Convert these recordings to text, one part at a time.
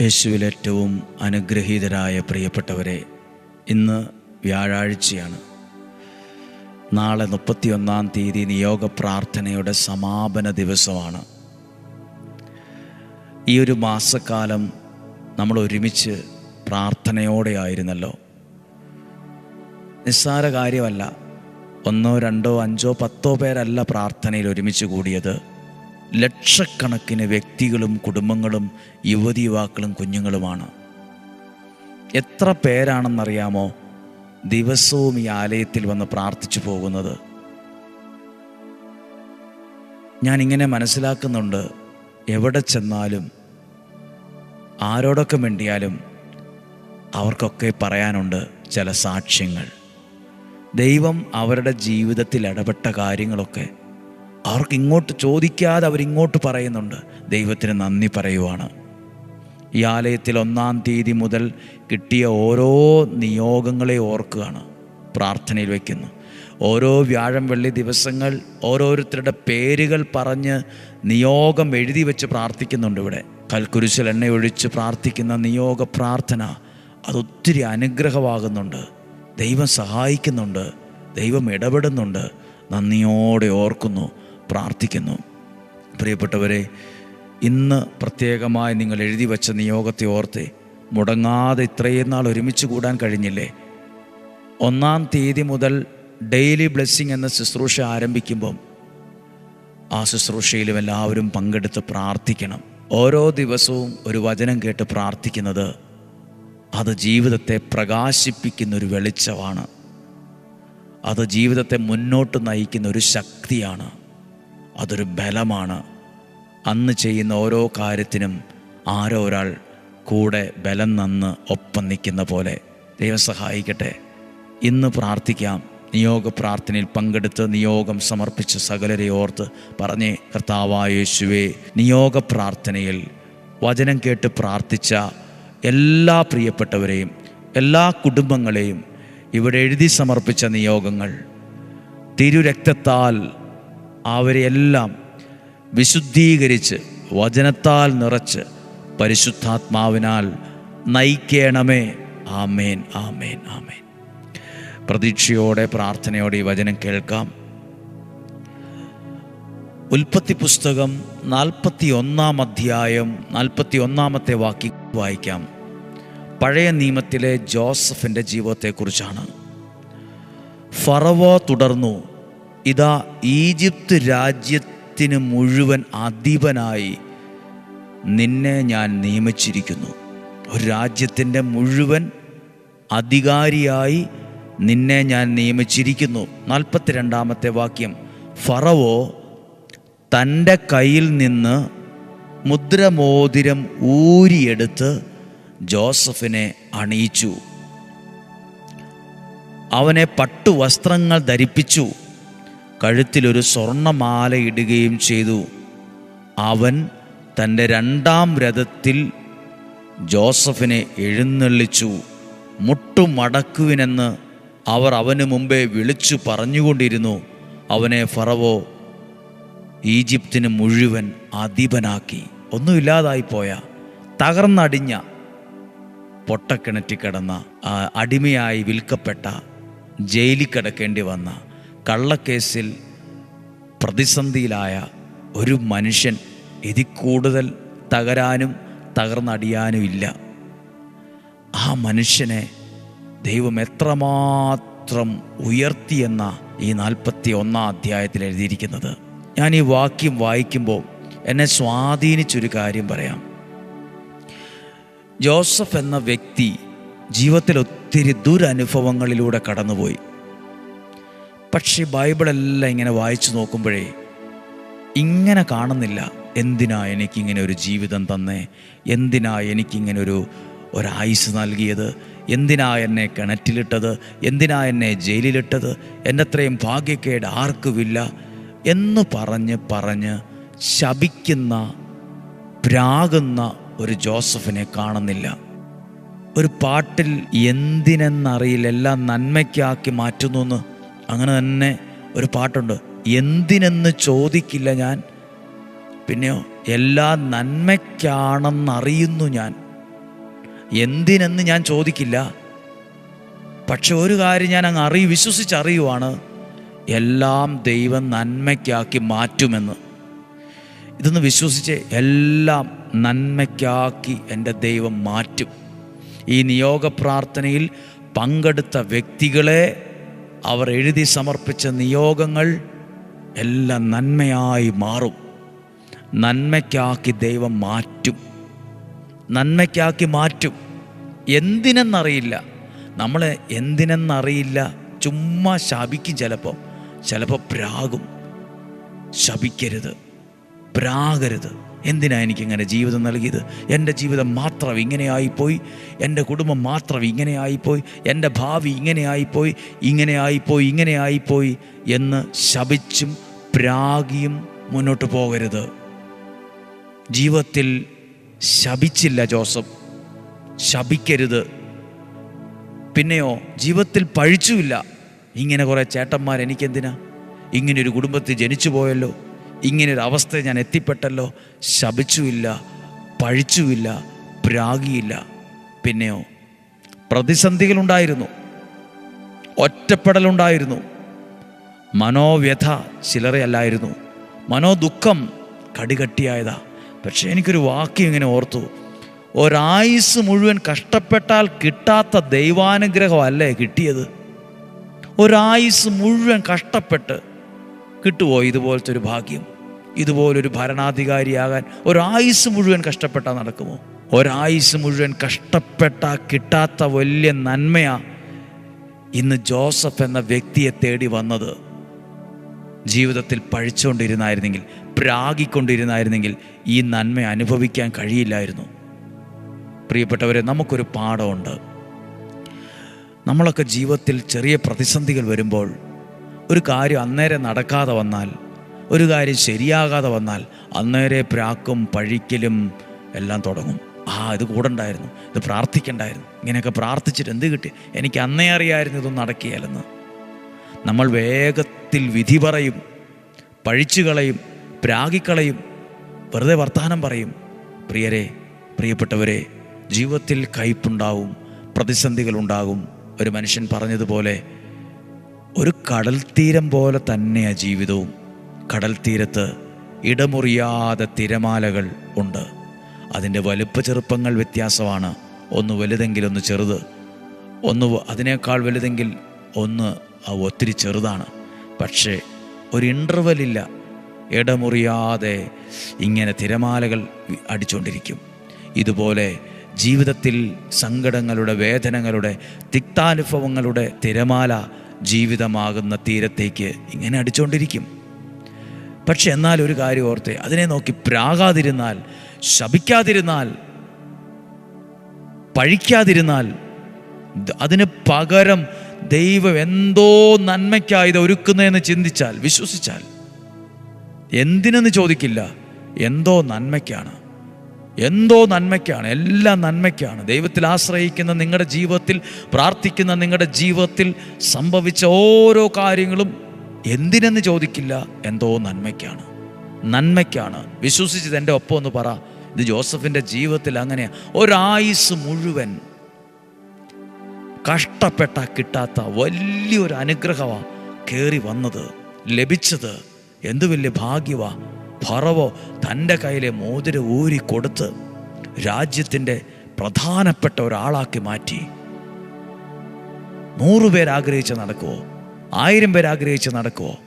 യേശുവിൽ ഏറ്റവും അനുഗ്രഹീതരായ പ്രിയപ്പെട്ടവരെ ഇന്ന് വ്യാഴാഴ്ചയാണ്. നാളെ മുപ്പത്തിയൊന്നാം തീയതി നിയോഗ പ്രാർത്ഥനയുടെ സമാപന ദിവസമാണ്. ഈ ഒരു മാസക്കാലം നമ്മൾ ഒരുമിച്ച് പ്രാർത്ഥനയോടെ ആയിരുന്നല്ലോ. നിസ്സാര കാര്യമല്ല ഒന്നോ രണ്ടോ അഞ്ചോ പത്തോ പേരല്ല പ്രാർത്ഥനയിൽ ഒരുമിച്ച് കൂടിയത്. ലക്ഷക്കണക്കിന് വ്യക്തികളും കുടുംബങ്ങളും യുവതി യുവാക്കളും കുഞ്ഞുങ്ങളുമാണ്. എത്ര പേരാണെന്നറിയാമോ? ദിവസവും ഈ ആലയത്തിൽ വന്ന് പ്രാർത്ഥിച്ചു പോകുന്നത്. ഞാനിങ്ങനെ മനസ്സിലാക്കുന്നുണ്ട് എവിടെ ചെന്നാലും ആരോടൊക്കെ മിണ്ടിയാലും അവർക്കൊക്കെ പറയാനുണ്ട് ചില സാക്ഷ്യങ്ങൾ. ദൈവം അവരുടെ ജീവിതത്തിൽ ഇടപെട്ട കാര്യങ്ങളൊക്കെ അവർക്ക് ഇങ്ങോട്ട് ചോദിക്കാതെ അവരിങ്ങോട്ട് പറയുന്നുണ്ട്. ദൈവത്തിന് നന്ദി പറയുവാണ്. ഈ ആലയത്തിൽ ഒന്നാം തീയതി മുതൽ കിട്ടിയ ഓരോ നിയോഗങ്ങളെ ഓർക്കുകയാണ്. പ്രാർത്ഥനയിൽ വയ്ക്കുന്നു. ഓരോ വ്യാഴം വെള്ളി ദിവസങ്ങൾ ഓരോരുത്തരുടെ പേരുകൾ പറഞ്ഞ് നിയോഗം എഴുതി വെച്ച് പ്രാർത്ഥിക്കുന്നുണ്ട് ഇവിടെ. കൽക്കുരിശിൽ എണ്ണ ഒഴിച്ച് പ്രാർത്ഥിക്കുന്ന നിയോഗ പ്രാർത്ഥന അതൊത്തിരി അനുഗ്രഹമാകുന്നുണ്ട്. ദൈവം സഹായിക്കുന്നുണ്ട്. ദൈവം ഇടപെടുന്നുണ്ട്. നന്ദിയോടെ ഓർക്കുന്നു. പ്രാർത്ഥിക്കുന്നു. പ്രിയപ്പെട്ടവരെ ഇന്ന് പ്രത്യേകമായി നിങ്ങൾ എഴുതി വച്ച നിയോഗത്തെ ഓർത്ത് മുടങ്ങാതെ ഇത്രയും നാൾ ഒരുമിച്ച് കൂടാൻ കഴിഞ്ഞില്ലേ? ഒന്നാം തീയതി മുതൽ ഡെയിലി ബ്ലെസ്സിങ് എന്ന ശുശ്രൂഷ ആരംഭിക്കുമ്പം ആ ശുശ്രൂഷയിലും എല്ലാവരും പങ്കെടുത്ത് പ്രാർത്ഥിക്കണം. ഓരോ ദിവസവും ഒരു വചനം കേട്ട് പ്രാർത്ഥിക്കുന്നത് അത് ജീവിതത്തെ പ്രകാശിപ്പിക്കുന്ന ഒരു വെളിച്ചമാണ്. അത് ജീവിതത്തെ മുന്നോട്ട് നയിക്കുന്ന ഒരു ശക്തിയാണ്. അതൊരു ബലമാണ്. അന്ന് ചെയ്യുന്ന ഓരോ കാര്യത്തിനും ആരോ ഒരാൾ കൂടെ ബലം നന്ന് ഒപ്പം നിൽക്കുന്ന പോലെ. ദൈവം സഹായിക്കട്ടെ. ഇന്ന് പ്രാർത്ഥിക്കാം. നിയോഗ പ്രാർത്ഥനയിൽ പങ്കെടുത്ത് നിയോഗം സമർപ്പിച്ച് സകലരെ ഓർത്ത് പറഞ്ഞേ കർത്താവായ യേശുവേ നിയോഗ പ്രാർത്ഥനയിൽ വചനം കേട്ട് പ്രാർത്ഥിച്ച എല്ലാ പ്രിയപ്പെട്ടവരെയും എല്ലാ കുടുംബങ്ങളെയും ഇവിടെ എഴുതി സമർപ്പിച്ച നിയോഗങ്ങൾ തിരുരക്തത്താൽ അവരെയെല്ലാം വിശുദ്ധീകരിച്ച് വചനത്താൽ നിറച്ച് പരിശുദ്ധാത്മാവിനാൽ നയിക്കണമേ. ആമേൻ ആമേൻ ആമേൻ. പ്രതീക്ഷയോടെ പ്രാർത്ഥനയോടെ ഈ വചനം കേൾക്കാം. ഉൽപ്പത്തി പുസ്തകം നാൽപ്പത്തി ഒന്നാം അധ്യായം നാൽപ്പത്തി ഒന്നാമത്തെ വാക്യം വായിക്കാം. പഴയ നിയമത്തിലെ ജോസഫിന്റെ ജീവിതത്തെക്കുറിച്ചാണ്. ഫറവോ തുടർന്നു ഇതാ ഈജിപ്ത് രാജ്യത്തിന് മുഴുവൻ അധിപനായി നിന്നെ ഞാൻ നിയമിച്ചിരിക്കുന്നു. ഒരു രാജ്യത്തിന്റെ മുഴുവൻ അധികാരിയായി നിന്നെ ഞാൻ നിയമിച്ചിരിക്കുന്നു. നാൽപ്പത്തിരണ്ടാമത്തെ വാക്യം. ഫറവോ തന്റെ കയ്യിൽ നിന്ന് മുദ്രമോതിരം ഊരിയെടുത്ത് ജോസഫിനെ അണിയിച്ചു. അവനെ പട്ടുവസ്ത്രങ്ങൾ ധരിപ്പിച്ചു. കഴുത്തിലൊരു സ്വർണമാല ഇടുകയും ചെയ്തു. അവൻ തന്റെ രണ്ടാം രഥത്തിൽ ജോസഫിനെ എഴുന്നള്ളിച്ചു. മുട്ടുമടക്കുവിനെന്ന് അവർ അവന് മുമ്പേ വിളിച്ചു പറഞ്ഞുകൊണ്ടിരുന്നു. അവനെ ഫറവോ ഈജിപ്തിന് മുഴുവൻ അധിപനാക്കി. ഒന്നുമില്ലാതായിപ്പോയ. തകർന്നടിഞ്ഞ പൊട്ടക്കിണറ്റി കിടന്ന അടിമയായി വിൽക്കപ്പെട്ട ജയിലിൽ കിടക്കേണ്ടി വന്ന കള്ളക്കേസിൽ പ്രതിസന്ധിയിലായ ഒരു മനുഷ്യൻ ഇതി കൂടുതൽ തകരാനും തകർന്നടിയാനും ഇല്ല. ആ മനുഷ്യനെ ദൈവം എത്രമാത്രം ഉയർത്തിയെന്ന ഈ നാൽപ്പത്തി ഒന്നാം അധ്യായത്തിൽ എഴുതിയിരിക്കുന്നത്. ഞാൻ ഈ വാക്യം വായിക്കുമ്പോൾ എന്നെ സ്വാധീനിച്ചൊരു കാര്യം പറയാം. ജോസഫ് എന്ന വ്യക്തി ജീവിതത്തിൽ ഒത്തിരി ദുരനുഭവങ്ങളിലൂടെ കടന്നുപോയി. പക്ഷേ ബൈബിളെല്ലാം ഇങ്ങനെ വായിച്ചു നോക്കുമ്പോഴേ ഇങ്ങനെ കാണുന്നില്ല. എന്തിനാ എനിക്കിങ്ങനെ ഒരു ജീവിതം തന്നേ? എന്തിനാ എനിക്കിങ്ങനെ ഒരു ഒരായുസ് നൽകിയത്? എന്തിനാ എന്നെ കിണറ്റിലിട്ടത്? എന്തിനാ എന്നെ ജയിലിലിട്ടത്? എന്നത്രയും ഭാഗ്യക്കേട് ആർക്കുമില്ല? എന്ന് പറഞ്ഞ് പറഞ്ഞ് ശപിക്കുന്ന പ്രാകുന്ന ഒരു ജോസഫിനെ കാണുന്നില്ല. ഒരു പാട്ടിൽ എന്തിനെന്നറിയില്ല. എല്ലാം നന്മയ്ക്കാക്കി മാറ്റുന്നു എന്ന് അങ്ങനെ തന്നെ ഒരു പാട്ടുണ്ട്. എന്തിനെന്ന് ചോദിക്കില്ല ഞാൻ. പിന്നെയോ എല്ലാ നന്മയ്ക്കാണെന്നറിയുന്നു ഞാൻ. എന്തിനെന്ന് ഞാൻ ചോദിക്കില്ല. പക്ഷെ ഒരു കാര്യം ഞാൻ അങ്ങ് അറിയ വിശ്വസിച്ചറിയുവാണ്. എല്ലാം ദൈവം നന്മയ്ക്കാക്കി മാറ്റുമെന്ന്. ഇതൊന്ന് വിശ്വസിച്ച് എല്ലാം നന്മയ്ക്കാക്കി എന്റെ ദൈവം മാറ്റും. ഈ നിയോഗ പ്രാർത്ഥനയിൽ പങ്കെടുത്ത വ്യക്തികളെ അവർ എഴുതി സമർപ്പിച്ച നിയോഗങ്ങൾ എല്ലാം നന്മയായി മാറും. നന്മയ്ക്കാക്കി ദൈവം മാറ്റും. നന്മയ്ക്കാക്കി മാറ്റും. എന്തിനെന്നറിയില്ല. നമ്മൾ എന്തിനെന്നറിയില്ല. ചുമ്മാ ശപിക്കും ചിലപ്പോൾ. ചിലപ്പോൾ പ്രാകും. ശപിക്കരുത്. പ്രാകരുത്. എന്തിനാ എനിക്കിങ്ങനെ ജീവിതം നൽകിയത്? എന്റെ ജീവിതം മാത്രം ഇങ്ങനെയായിപ്പോയി. എന്റെ കുടുംബം മാത്രം ഇങ്ങനെയായിപ്പോയി. എന്റെ ഭാവി ഇങ്ങനെയായിപ്പോയി. ഇങ്ങനെയായിപ്പോയി ഇങ്ങനെയായിപ്പോയി എന്ന് ശപിച്ചും പ്രാഗിയും മുന്നോട്ട് പോകരുത്. ജീവിതത്തിൽ ശപിച്ചില്ല ജോസഫ്. ശപിക്കരുത്. പിന്നെയോ ജീവിതത്തിൽ പഴിച്ചുമില്ല. ഇങ്ങനെ കുറേ ചേട്ടന്മാർ എനിക്കെന്തിനാ? ഇങ്ങനെ ഒരു കുടുംബത്തിൽ ജനിച്ചു പോയല്ലോ ഇങ്ങനൊരു അവസ്ഥ ഞാൻ എത്തിപ്പെട്ടല്ലോ. ശപിച്ചുമില്ല പഴിച്ചുമില്ല പ്രാഗിയില്ല. പിന്നെയോ പ്രതിസന്ധികളുണ്ടായിരുന്നു. ഒറ്റപ്പെടലുണ്ടായിരുന്നു. മനോവ്യഥ ചിലറയല്ലായിരുന്നു. മനോദുഃഖം കടികട്ടിയായതാ. പക്ഷെ എനിക്കൊരു വാക്യം ഇങ്ങനെ ഓർത്തു. ഒരായുസ് മുഴുവൻ കഷ്ടപ്പെട്ടാൽ കിട്ടാത്ത ദൈവാനുഗ്രഹമല്ലേ കിട്ടിയത്? ഒരായുസ് മുഴുവൻ കഷ്ടപ്പെട്ട് കിട്ടുമോ ഇതുപോലത്തെ ഒരു ഭാഗ്യം? ഇതുപോലൊരു ഭരണാധികാരിയാകാൻ ഒരായുസ് മുഴുവൻ കഷ്ടപ്പെട്ടാൽ നടക്കുമോ? ഒരായുസ് മുഴുവൻ കഷ്ടപ്പെട്ട കിട്ടാത്ത വലിയ നന്മയാ ഇന്ന് ജോസഫ് എന്ന വ്യക്തിയെ തേടി വന്നത്. ജീവിതത്തിൽ പഴിച്ചുകൊണ്ടിരുന്നായിരുന്നെങ്കിൽ പ്രാഗിക്കൊണ്ടിരുന്നായിരുന്നെങ്കിൽ ഈ നന്മ അനുഭവിക്കാൻ കഴിയില്ലായിരുന്നു. പ്രിയപ്പെട്ടവരെ നമുക്കൊരു പാഠമുണ്ട്. നമ്മളൊക്കെ ജീവിതത്തിൽ ചെറിയ പ്രതിസന്ധികൾ വരുമ്പോൾ ഒരു കാര്യം അന്നേരം നടക്കാതെ വന്നാൽ ഒരു കാര്യം ശരിയാകാതെ വന്നാൽ അന്നേരെ പ്രാക്കും പഴിക്കലും എല്ലാം തുടങ്ങും. ആ ഇത് കൂടണ്ടായിരുന്നു. ഇത് പ്രാർത്ഥിക്കണ്ടായിരുന്നു. ഇങ്ങനെയൊക്കെ പ്രാർത്ഥിച്ചിട്ട് എന്ത് കിട്ടി? എനിക്ക് അന്നേ അറിയായിരുന്നു ഇതൊന്നും നടക്കിയാലെന്ന് നമ്മൾ വേഗത്തിൽ വിധി പറയും പഴിച്ചു കളയും പ്രാഗിക്കളയും വെറുതെ വർത്തമാനം പറയും. പ്രിയരെ പ്രിയപ്പെട്ടവരെ ജീവിതത്തിൽ കയ്പുണ്ടാവും പ്രതിസന്ധികളുണ്ടാകും. ഒരു മനുഷ്യൻ പറഞ്ഞതുപോലെ ഒരു കടൽ തീരം പോലെ തന്നെയാണ് ജീവിതവും. കടൽ തീരത്ത് ഇടമുറിയാതെ തിരമാലകൾ ഉണ്ട്. അതിന്റെ വലുപ്പ ചെറുപ്പങ്ങൾ വ്യത്യാസമാണ്. ഒന്ന് വലുതെങ്കിൽ ഒന്ന് ചെറുത്. ഒന്ന് അതിനേക്കാൾ വലുതെങ്കിൽ ഒന്ന് ഒത്തിരി ചെറുതാണ്. പക്ഷേ ഒരു ഇന്റർവെല്ലില്ല ഇടമുറിയാതെ ഇങ്ങനെ തിരമാലകൾ അടിച്ചുകൊണ്ടിരിക്കും ഇതുപോലെ ജീവിതത്തിൽ സങ്കടങ്ങളുടെ വേദനകളുടെ തിക്താനുഭവങ്ങളുടെ തിരമാല ജീവിതമാകുന്ന തീരത്തേക്ക് ഇങ്ങനെ അടിച്ചുകൊണ്ടിരിക്കും പക്ഷെ എന്നാൽ ഒരു കാര്യം ഓർത്തേ. അതിനെ നോക്കി പ്രാകാതിരുന്നാൽ ശപിക്കാതിരുന്നാൽ പഴിക്കാതിരുന്നാൽ അതിന് പകരം ദൈവം എന്തോ നന്മയ്ക്കായത് ഒരുക്കുന്നതെന്ന് ചിന്തിച്ചാൽ വിശ്വസിച്ചാൽ എന്തിനെന്ന് ചോദിക്കില്ല. എന്തോ നന്മയ്ക്കാണ്. എന്തോ നന്മയ്ക്കാണ്. എല്ലാം നന്മയ്ക്കാണ്. ദൈവത്തിൽ ആശ്രയിക്കുന്ന നിങ്ങളുടെ ജീവിതത്തിൽ പ്രാർത്ഥിക്കുന്ന നിങ്ങളുടെ ജീവിതത്തിൽ സംഭവിച്ച ഓരോ കാര്യങ്ങളും എന്തിനെന്ന് ചോദിക്കില്ല എന്തോ നന്മയ്ക്കാണ്. നന്മയ്ക്കാണ്. വിശ്വസിച്ചത് എന്റെ ഒപ്പം ഒന്ന് പറ. ഇത് ജോസഫിന്റെ ജീവിതത്തിൽ അങ്ങനെയാണ് ഒരായുസ് മുഴുവൻ കഷ്ടപ്പെട്ട കിട്ടാത്ത വലിയൊരു അനുഗ്രഹമാണ് കയറി വന്നത് ലഭിച്ചത്. എന്ത് വലിയ ഭാഗ്യവാ. ഫറവോ തന്റെ കയ്യിലെ മോതിര ഊരി കൊടുത്ത് രാജ്യത്തിന്റെ പ്രധാനപ്പെട്ട ഒരാളാക്കി മാറ്റി. നൂറുപേർ ആഗ്രഹിച്ച് നടക്കുവോ? ആയിരം പേർ ആഗ്രഹിച്ച് നടക്കുമോ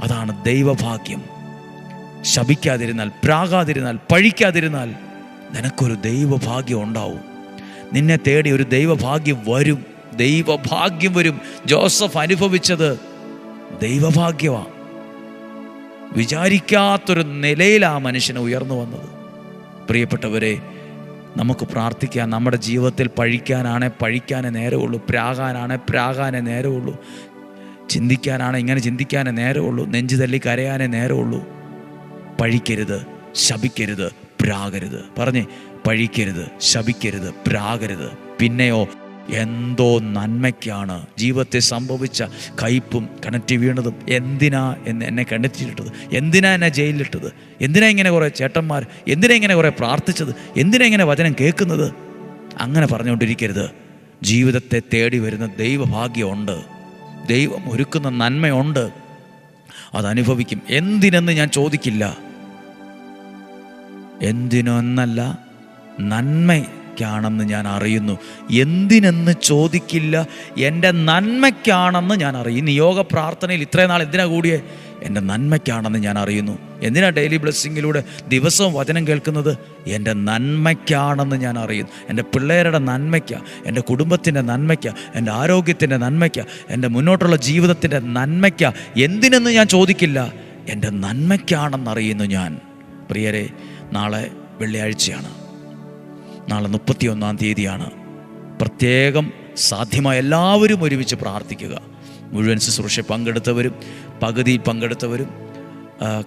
അതാണ് ദൈവഭാഗ്യം. ശപിക്കാതിരുന്നാൽ പ്രാകാതിരുന്നാൽ പഴിക്കാതിരുന്നാൽ നിനക്കൊരു ദൈവഭാഗ്യം ഉണ്ടാവും. നിന്നെ തേടി ഒരു ദൈവഭാഗ്യം വരും. ദൈവഭാഗ്യം വരും. ജോസഫ് അനുഭവിച്ചത് ദൈവഭാഗ്യമാണ് വിചാരിക്കാത്തൊരു ആ മനുഷ്യന് ഉയർന്നു വന്നത്. പ്രിയപ്പെട്ടവരെ നമുക്ക് പ്രാർത്ഥിക്കാം. നമ്മുടെ ജീവിതത്തിൽ പഴിക്കാനാണെ പഴിക്കാനേ നേരമുള്ളൂ. പ്രാകാനാണെ പ്രാകാനേ നേരമുള്ളൂ. ചിന്തിക്കാനാണ് ഇങ്ങനെ ചിന്തിക്കാനേ നേരമുള്ളൂ. നെഞ്ചു തല്ലി കരയാനേ നേരമുള്ളൂ. പഴിക്കരുത് ശപിക്കരുത് പ്രാകരുത്. പറഞ്ഞേ പഴിക്കരുത് ശപിക്കരുത് പ്രാകരുത്. പിന്നെയോ എന്തോ നന്മയ്ക്കാണ് ജീവിതത്തെ സംഭവിച്ച കയ്പും കിണറ്റി വീണതും എന്തിനാ എന്ന് എന്നെ കിണറ്റിയിട്ടത് എന്തിനാ എന്നെ ജയിലിലിട്ടത്? എന്തിനാ ഇങ്ങനെ കുറേ ചേട്ടന്മാർ? എന്തിനാ ഇങ്ങനെ കുറേ പ്രാർത്ഥിച്ചത്? എന്തിനാ ഇങ്ങനെ വചനം കേൾക്കുന്നത്? അങ്ങനെ പറഞ്ഞുകൊണ്ടിരിക്കരുത്. ജീവിതത്തെ തേടി വരുന്ന ദൈവഭാഗ്യമുണ്ട്. ദൈവം ഒരുക്കുന്ന നന്മയുണ്ട്. അതനുഭവിക്കും എന്തിനെന്ന് ഞാൻ ചോദിക്കില്ല. എന്തിനൊന്നല്ല നന്മയ്ക്കാണെന്ന് ഞാൻ അറിയുന്നു. എന്തിനെന്ന് ചോദിക്കില്ല. എന്റെ നന്മയ്ക്കാണെന്ന് ഞാൻ അറിയുന്നു യോഗ പ്രാർത്ഥനയിൽ ഇത്രയും നാൾ എന്തിനാ കൂടിയേ? എന്റെ നന്മയ്ക്കാണെന്ന് ഞാൻ അറിയുന്നു. എന്തിനാ ഡെയിലി ബ്ലെസ്സിങ്ങിലൂടെ ദിവസവും വചനം കേൾക്കുന്നത്? എന്റെ നന്മയ്ക്കാണെന്ന് ഞാൻ അറിയുന്നു. എന്റെ പിള്ളേരുടെ നന്മയ്ക്ക എന്റെ കുടുംബത്തിന്റെ നന്മയ്ക്ക എന്റെ ആരോഗ്യത്തിന്റെ നന്മയ്ക്ക എന്റെ മുന്നോട്ടുള്ള ജീവിതത്തിന്റെ നന്മയ്ക്ക. എന്തിനെന്ന് ഞാൻ ചോദിക്കില്ല. എന്റെ നന്മയ്ക്കാണെന്നറിയുന്നു ഞാൻ. പ്രിയരെ നാളെ വെള്ളിയാഴ്ചയാണ്. നാളെ മുപ്പത്തിയൊന്നാം തീയതിയാണ്. പ്രത്യേകം സാധ്യമായ എല്ലാവരും ഒരുമിച്ച് പ്രാർത്ഥിക്കുക. മുഴുവൻ ശുശ്രൂഷ പങ്കെടുത്തവരും പകുതി പങ്കെടുത്തവരും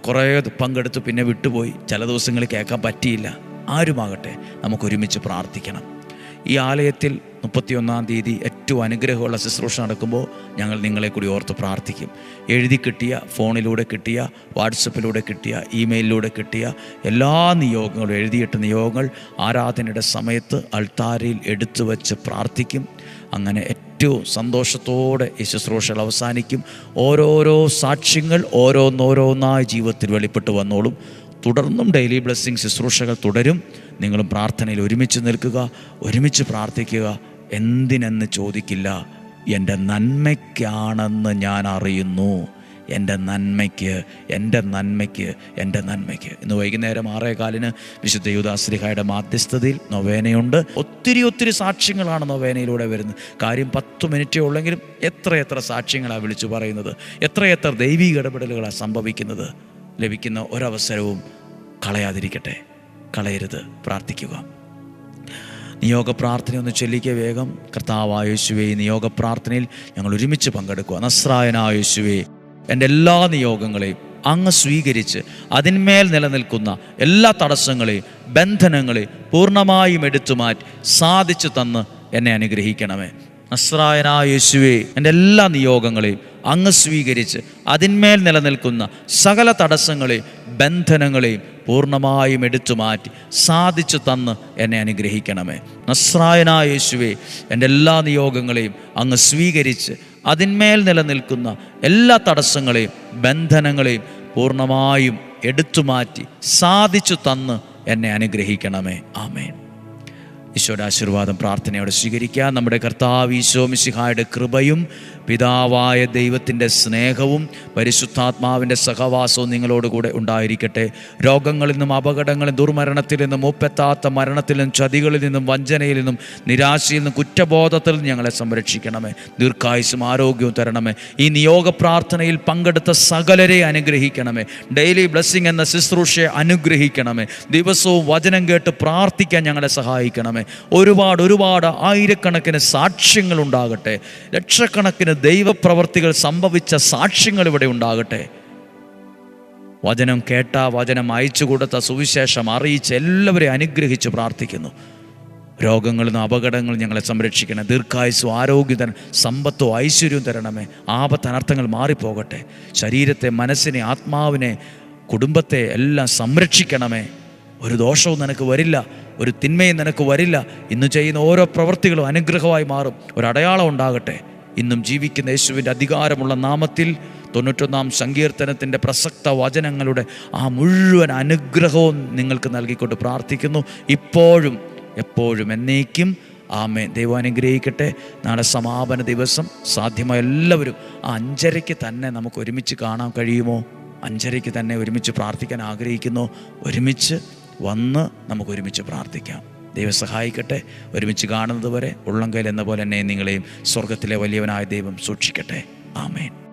കുറേ പങ്കെടുത്ത് പിന്നെ വിട്ടുപോയി. ചില ദിവസങ്ങളിൽ കേൾക്കാൻ പറ്റിയില്ല. ആരുമാകട്ടെ നമുക്ക് ഒരുമിച്ച് പ്രാർത്ഥിക്കണം. ഈ ആലയത്തിൽ മുപ്പത്തിയൊന്നാം തീയതി ഏറ്റവും അനുഗ്രഹമുള്ള ശുശ്രൂഷ നടക്കുമ്പോൾ ഞങ്ങൾ നിങ്ങളെ കൂടി ഓർത്ത് പ്രാർത്ഥിക്കും. എഴുതി കിട്ടിയ ഫോണിലൂടെ കിട്ടിയ വാട്സപ്പിലൂടെ കിട്ടിയ ഇമെയിലിലൂടെ കിട്ടിയ എല്ലാ നിയോഗങ്ങളും എഴുതിയിട്ട് നിയോഗങ്ങൾ ആരാധനയുടെ സമയത്ത് അൾത്താരയിൽ എടുത്തു വച്ച് പ്രാർത്ഥിക്കും. അങ്ങനെ ഏറ്റവും സന്തോഷത്തോടെ ഈ ശുശ്രൂഷകൾ അവസാനിക്കും. ഓരോരോ സാക്ഷ്യങ്ങൾ ഓരോന്നോരോന്നായി ജീവിതത്തിൽ വെളിപ്പെട്ട് വന്നോളും. തുടർന്നും ഡെയിലി ബ്ലെസ്സിങ് ശുശ്രൂഷകൾ തുടരും. നിങ്ങളും പ്രാർത്ഥനയിൽ ഒരുമിച്ച് നിൽക്കുക ഒരുമിച്ച് പ്രാർത്ഥിക്കുക. എന്തിനെന്ന് ചോദിക്കില്ല. എന്റെ നന്മയ്ക്കാണെന്ന് ഞാൻ അറിയുന്നു. എന്റെ നന്മയ്ക്ക് എന്റെ നന്മയ്ക്ക് എന്റെ നന്മയ്ക്ക്. ഇന്ന് വൈകുന്നേരം ആറേ കാലിന് വിശുദ്ധ യുദാശ്രീഹായുടെ മാധ്യസ്ഥതയിൽ നൊവേനയുണ്ട്. ഒത്തിരി ഒത്തിരി സാക്ഷ്യങ്ങളാണ് നൊവേനയിലൂടെ വരുന്നത്. കാര്യം പത്ത് മിനിറ്റേ ഉള്ളെങ്കിലും എത്രയെത്ര സാക്ഷ്യങ്ങളാണ് വിളിച്ചു പറയുന്നത്. എത്രയെത്ര ദൈവീക ഇടപെടലുകളാണ് സംഭവിക്കുന്നത്. ലഭിക്കുന്ന ഒരവസരവും കളയാതിരിക്കട്ടെ. കളയരുത്. പ്രാർത്ഥിക്കുക. നിയോഗ പ്രാർത്ഥന ഒന്ന് ചൊല്ലിക്കുക വേഗം. കർത്താവായ യേശുവേ നിയോഗ പ്രാർത്ഥനയിൽ ഞങ്ങൾ ഒരുമിച്ച് പങ്കെടുക്കുക. നസ്രായനായ യേശുവേ എന്റെ എല്ലാ നിയോഗങ്ങളെയും അങ്ങ് സ്വീകരിച്ച് അതിന്മേൽ നിലനിൽക്കുന്ന എല്ലാ തടസ്സങ്ങളെയും ബന്ധനങ്ങളെ പൂർണമായും എടുത്തു മാറ്റി സാധിച്ചു തന്ന് എന്നെ അനുഗ്രഹിക്കണമേ. നസ്രായനായ യേശുവേ എന്റെ എല്ലാ നിയോഗങ്ങളെയും അങ്ങ് സ്വീകരിച്ച് അതിന്മേൽ നിലനിൽക്കുന്ന സകല തടസ്സങ്ങളെയും ബന്ധനങ്ങളെയും പൂർണമായും എടുത്തു മാറ്റി സാധിച്ചു തന്ന് എന്നെ അനുഗ്രഹിക്കണമേ. നസ്രായനായ യേശുവെ എന്റെ എല്ലാ നിയോഗങ്ങളെയും അങ്ങ് സ്വീകരിച്ച് അതിന്മേൽ നിലനിൽക്കുന്ന എല്ലാ തടസ്സങ്ങളെയും ബന്ധനങ്ങളെയും പൂർണമായും എടുത്തു മാറ്റി സാധിച്ചു തന്ന് എന്നെ അനുഗ്രഹിക്കണമേ. ആമേൻ. ഈശോയുടെ ആശീർവാദം പ്രാർത്ഥനയോടെ സ്വീകരിക്കുക നമ്മുടെ കർത്താവ് ഈശോ മിശിഹായുടെ കൃപയും പിതാവായ ദൈവത്തിന്റെ സ്നേഹവും പരിശുദ്ധാത്മാവിന്റെ സഹവാസവും നിങ്ങളോടുകൂടെ ഉണ്ടായിരിക്കട്ടെ. രോഗങ്ങളിൽ നിന്നും അപകടങ്ങളിൽ ദുർമരണത്തിൽ നിന്നും ഒപ്പെത്താത്ത മരണത്തിൽ നിന്നും ചതികളിൽ നിന്നും വഞ്ചനയിൽ നിന്നും നിരാശയിൽ നിന്നും കുറ്റബോധത്തിൽ നിന്നും ഞങ്ങളെ സംരക്ഷിക്കണമേ. ദീർഘായുസും ആരോഗ്യവും തരണമേ. ഈ നിയോഗ പ്രാർത്ഥനയിൽ പങ്കെടുത്ത സകലരെ അനുഗ്രഹിക്കണമേ. ഡെയിലി ബ്ലെസ്സിങ് എന്ന ശുശ്രൂഷയെ അനുഗ്രഹിക്കണമേ. ദിവസവും വചനം കേട്ട് പ്രാർത്ഥിക്കാൻ ഞങ്ങളെ സഹായിക്കണമേ. ഒരുപാട് ഒരുപാട് ആയിരക്കണക്കിന് സാക്ഷ്യങ്ങൾ ഉണ്ടാകട്ടെ. ലക്ഷക്കണക്കിന് ദൈവപ്രവർത്തികൾ സംഭവിച്ച സാക്ഷ്യങ്ങൾ ഇവിടെ ഉണ്ടാകട്ടെ. വചനം കേട്ട വചനം അയച്ചു കൊടുത്ത സുവിശേഷം അറിയിച്ച് എല്ലാവരെയും അനുഗ്രഹിച്ച് പ്രാർത്ഥിക്കുന്നു. രോഗങ്ങളിൽ നിന്ന് അപകടങ്ങൾ ഞങ്ങളെ സംരക്ഷിക്കണം ദീർഘായുസ്സും ആരോഗ്യതൻ സമ്പത്തോ ഐശ്വര്യവും തരണമേ. ആപത്ത് അനർത്ഥങ്ങൾ മാറിപ്പോകട്ടെ. ശരീരത്തെ മനസ്സിനെ ആത്മാവിനെ കുടുംബത്തെ എല്ലാം സംരക്ഷിക്കണമേ. ഒരു ദോഷവും നിനക്ക് വരില്ല ഒരു തിന്മയും നിനക്ക് വരില്ല. ഇന്ന് ചെയ്യുന്ന ഓരോ പ്രവൃത്തികളും അനുഗ്രഹമായി മാറും. ഒരു അടയാളം ഉണ്ടാകട്ടെ. ഇന്നും ജീവിക്കുന്ന യേശുവിന്റെ അധികാരമുള്ള നാമത്തിൽ തൊണ്ണൂറ്റൊന്നാം സങ്കീർത്തനത്തിന്റെ പ്രസക്ത വചനങ്ങളുടെ ആ മുഴുവൻ അനുഗ്രഹവും നിങ്ങൾക്ക് നൽകിക്കൊണ്ട് പ്രാർത്ഥിക്കുന്നു. ഇപ്പോഴും എപ്പോഴും എന്നേക്കും ആമേ ദൈവം അനുഗ്രഹിക്കട്ടെ. നാളെ സമാപന ദിവസം സാധ്യമായ എല്ലാവരും ആ അഞ്ചരയ്ക്ക് തന്നെ നമുക്ക് ഒരുമിച്ച് കാണാൻ കഴിയുമോ? അഞ്ചരയ്ക്ക് തന്നെ ഒരുമിച്ച് പ്രാർത്ഥിക്കാൻ ആഗ്രഹിക്കുന്നു. ഒരുമിച്ച് വന്ന് നമുക്ക് ഒരുമിച്ച് പ്രാർത്ഥിക്കാം. ദൈവം സഹായിക്കട്ടെ. ഒരുമിച്ച് കാണുന്നത് വരെ ഉള്ളംകൈൽ എന്ന പോലെ തന്നെ നിങ്ങളെയും സ്വർഗത്തിലെ വലിയവനായ ദൈവം സൂക്ഷിക്കട്ടെ. ആമേൻ.